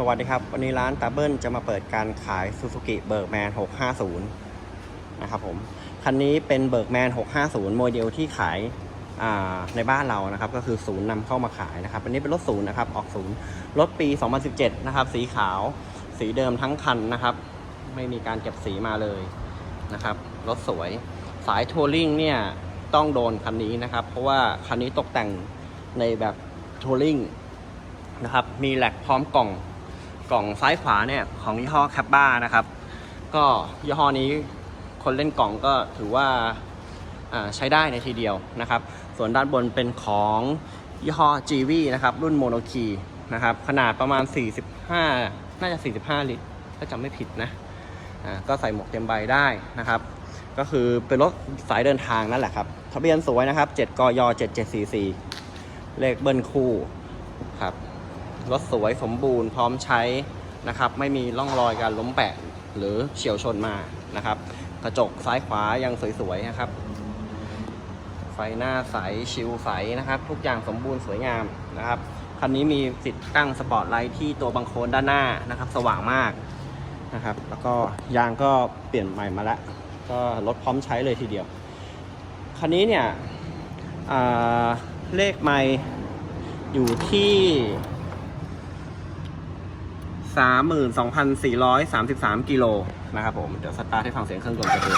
สวัสดีครับ วันนี้ร้านตาเบิลจะมาเปิดการขาย Suzuki b i r k m a n 650 นะครับผม คันนี้เป็นเบิร์กแมน650 โมเดลที่ขายาในบ้านเรานะครับ ก็คือศูนย์นำเข้ามาขายนะครับอันนี้เป็นรถศูนย์นะครับ ออกศูนย์รถปี 2017 นะครับ สีขาว สีเดิมทั้งคันนะครับ ไม่มีการเก็บสีมาเลยนะครับ รถสวย สายทัวริงเนี่ย ต้องโดนคันนี้นะครับ เพราะว่าคันนี้ตกแต่งในแบบทัวริงนะครับ มีแหลกพร้อมกล่อง กล่องซ้ายขวาเนี่ยของยี่ห้อแคปบ้านะครับ ก็ยี่ห้อนี้คนเล่นกล่องก็ถือว่าใช้ได้ในทีเดียวนะครับ ส่วนด้านบนเป็นของยี่ห้อ g v นะครับ รุ่นโมโนคีนะครับ ขนาดประมาณ 45 น่าจะ 45 ลิตร ถ้าจำไม่ผิดนะอ่าก็ใส่หมวกเต็มใบได้นะครับ ก็คือเป็นรถสายเดินทางนั่นแหละครับ ทะเบียนสวยนะครับ 7กย7744 เลขเบิ้ลคู่ครับ รถสวยสมบูรณ์พร้อมใช้นะครับ ไม่มีร่องรอยการล้มแปะหรือเฉียวชนมานะครับ กระจกซ้ายขวายังสวยๆนะครับ ไฟหน้าใสชิลใสนะครับ ทุกอย่างสมบูรณ์สวยงามนะครับคันนี้มีติดตั้งสปอตไลท์ที่ตัวบังโคนด้านหน้านะครับ สว่างมากนะครับ แล้วก็ยางก็เปลี่ยนใหม่มาแล้วก็รถพร้อมใช้เลยทีเดียว คันนี้เนี่ยเลขไม่อยู่ที่ 32,433 กิโลนะครับผม เดี๋ยวสตาร์ทให้ฟังเสียงเครื่องยนต์กันดู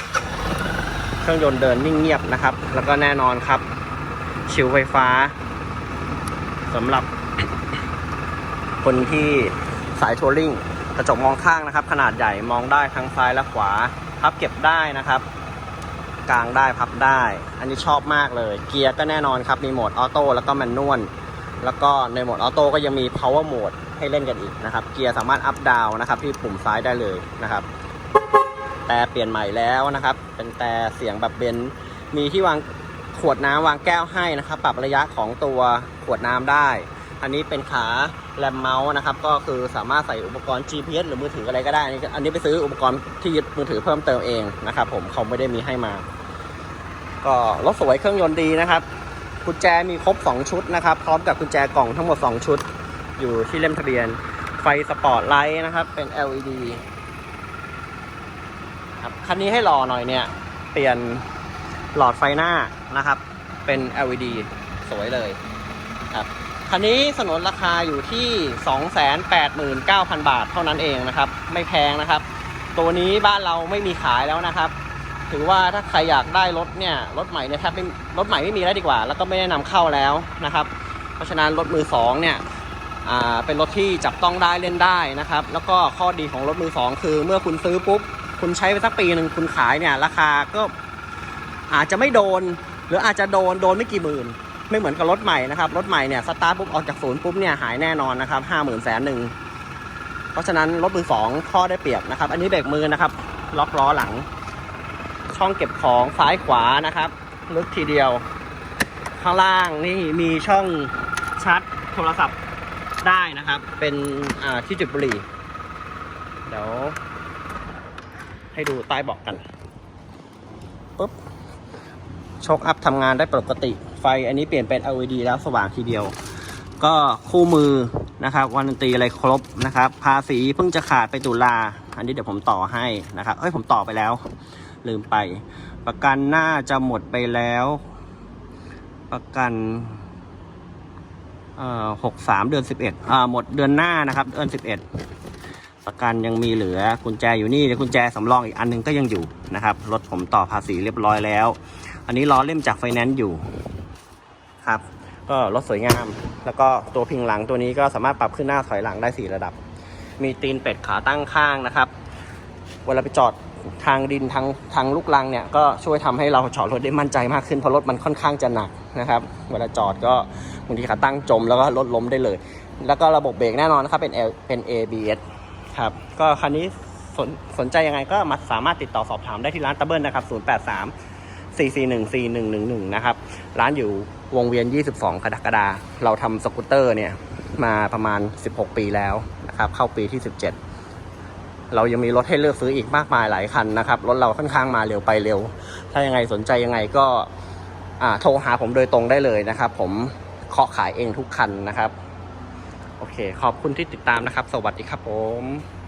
เครื่องยนต์เดินนิ่งเงียบนะครับ แล้วก็แน่นอนครับ ชิวไฟฟ้าสำหรับ คนที่สายทัวริงกระจกมองข้างนะครับ ขนาดใหญ่มองได้ทั้งซ้ายและขวา พับเก็บได้นะครับ กลางได้พับได้ อันนี้ชอบมากเลย เกียร์ก็แน่นอนครับ มีโหมดออโต้แล้วก็แมนนวลแล้วก็ในโหมดออโต้ก็ยังมี power mode ให้เล่นกันอีกนะครับ เกียร์สามารถอัพดาวนะครับ ที่ปุ่มซ้ายได้เลยนะครับ แต่เปลี่ยนใหม่แล้วนะครับ เป็นแต่เสียงแบบเบนมีที่วางขวดน้ำวางแก้วให้นะครับ ปรับระยะของตัวขวดน้ำได้ อันนี้เป็นขาแรมเมาส์นะครับ ก็คือสามารถใส่อุปกรณ์ GPS หรือมือถืออะไรก็ได้นี่อันนี้ไปซื้ออุปกรณ์ที่ยึดมือถือเพิ่มเติมเองนะครับ ผมเขาไม่ได้มีให้มา ก็รถสวยเครื่องยนต์ดีนะครับกุญแจมีครบ 2 ชุดนะครับ พร้อมกับกุญแจกล่องทั้งหมด 2 ชุด อยู่ที่เล่มทะเบียน ไฟสปอร์ตไลท์นะครับ เป็น LED ครับคันนี้ให้หล่อหน่อยเนี่ย เปลี่ยนหลอดไฟหน้านะครับ เป็น LED สวยเลยครับคันนี้สนนราคาอยู่ที่ 289,000 บาทเท่านั้นเองนะครับ ไม่แพงนะครับ ตัวนี้บ้านเราไม่มีขายแล้วนะครับ ถือว่าถ้าใครอยากได้รถเนี่ย รถใหม่เนี่ยแทบไม่รถใหม่ไม่มีแล้วดีกว่า แล้วก็ไม่ได้นำเข้าแล้วนะครับ เพราะฉะนั้นรถมือสองเนี่ย เป็นรถที่จับต้องได้เล่นได้นะครับ แล้วก็ข้อดีของรถมือสองคือเมื่อคุณซื้อปุ๊บ คุณใช้ไปสักปีหนึ่งคุณขายเนี่ยราคาก็อาจจะไม่โดน หรืออาจจะโดนโดนไม่กี่หมื่น ไม่เหมือนกับรถใหม่นะครับ รถใหม่เนี่ยสตาร์ทปุ๊บออกจากศูนย์ปุ๊บเนี่ยหายแน่นอนนะครับห้าหมื่นแสนหนึ่งเพราะฉะนั้นรถมือสองข้อได้เปรียบนะครับ อันนี้เบรกมือนะครับ ล็อกล้อหลัง ช่องเก็บของซ้ายขวานะครับลึกทีเดียว ข้างล่างนี่มีช่องชาร์จโทรศัพท์ ได้นะครับ เป็นอ่าที่จุดบุหรี่เดี๋ยวให้ดูใต้บอกกันปุ๊บโชคอัพทำงานได้ปกติ ไฟอันนี้เปลี่ยนเป็น LED แล้วสว่างทีเดียว ก็คู่มือนะครับวันดนตรีอะไรครบนะครับ ภาษีเพิ่งจะขาดไปตุลา อันนี้เดี๋ยวผมต่อให้นะครับเอ้ยผมต่อไปแล้ว ลืมไป ประกันน่าจะหมดไปแล้ว ประกัน หกสามเดือนสิบเอ็ดอ่าหมดเดือนหน้านะครับ เดือนสิบเอ็ดประกันยังมีเหลือกุญแจอยู่นี่เดี๋ยวกุญแจสำรองอีกอันหนึงก็ยังอยู่นะครับ รถผมต่อภาษีเรียบร้อยแล้ว อันนี้ล้อเล่มจากไฟแนนซ์อยู่ครับ ก็รถสวยงาม แล้วก็ตัวพิงหลังตัวนี้ก็สามารถปรับขึ้นหน้าถอยหลังได้สี่ระดับ มีตีนเป็ดขาตั้งข้างนะครับ เวลาไปจอดทางดินทางทางลูกลังเนี่ยก็ช่วยทำให้เราจอดรถได้มั่นใจมากขึ้นเพราะรถมันค่อนข้างจะหนักนะครับ เวลาจอดก็ บางทีขาตั้งจมแล้วก็รถล้มได้เลย แล้วก็ระบบเบรกแน่นอนนะครับเป็น L เป็น ABS ครับ ก็คันนี้สนสนใจยังไงก็มาสามารถติดต่อสอบถามได้ที่ร้านตะเบิลนะครับ 083 441 4111 นะครับ ร้านอยู่วงเวียน 22กรกฎาคมเราทำสกูตเตอร์เนี่ย มาประมาณ 16 ปีแล้วนะครับ เข้าปีที่ 17 เรายังมีรถให้เลือกซื้ออีกมากมายหลายคันนะครับ รถเราค่อนข้างมาเร็วไปเร็ว ถ้ายังไงสนใจยังไงก็โทรหาผมโดยตรงได้เลยนะครับ ผม เคาะขายเองทุกคันนะครับ โอเค ขอบคุณที่ติดตามนะครับ สวัสดีครับผม